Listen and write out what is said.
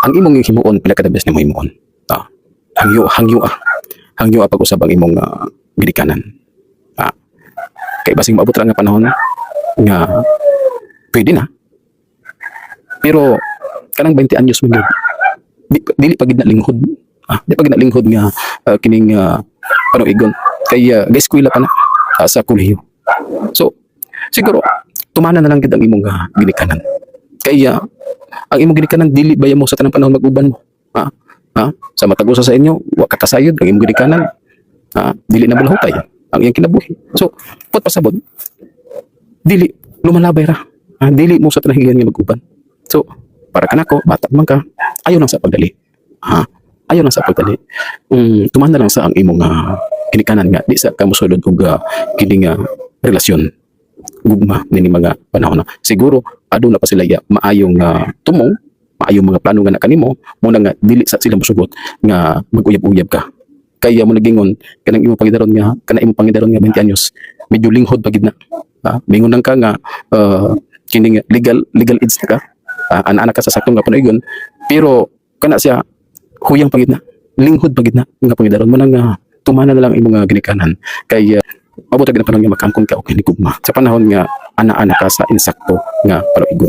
ang imong himuon pila kada beses nimo himuon. Ah hangyo hangyo ah. Hangyo ah pag-usab ang imong uh, gidikanan ah kay basing maabot lang nga panahon nga pwede na. Pero kanang 20 anyos mo di, dili pa gid na linghod ah di pa gid na linghod nga ah, kining uh, panuigon kay uh, eskwela pa na ah, sa kolehiyo. So siguro tumana na lang gid ang imong uh, ginikanan. Kaya ang imong ginikanan dili ba mo sa tanang panahon mag-uban mo? Ha? Ha? Sa matag usa sa inyo wa ka kasayod. Ang imong ginikanan ha? Dili na bulahutay ang iyang kinabuhi. So put pasabot. Dili lumalabay ra. Ha? dili mo sa tanang higayon nga mag-uban. So para kanako bata man ka ayo lang sa pagdali. Ha? Ayo lang sa pagdali. Um, tuman na lang sa ang imong uh, ginikanan nga di sa ka mosulod og uh, kini nga relasyon. Gugma nini mga panahon na. Siguro aduna pa sila ya. Maayong uh, tumong. Maayong mga plano nga kanimo mo nga dili sa sila mosugot nga mag-uyab-uyab ka. Kaya mo nagingon kanang imong pangidaron nga kana imong pangidaron nga 20 anyos medyo linghod pagid na. Ha? mingon ka nga uh, kini nga legal legal age na ka uh, anak ka sa saktong nga panuigon pero kana siya huyang pagid na. Linghod pagid na nga pangidaron. Mo nang uh, tumana na lang imong ginikanan. Kay mabutag na panahon nga makangkon ka o kinigugma. Sa panahon nga ana-ana ka sa insakto nga panuigon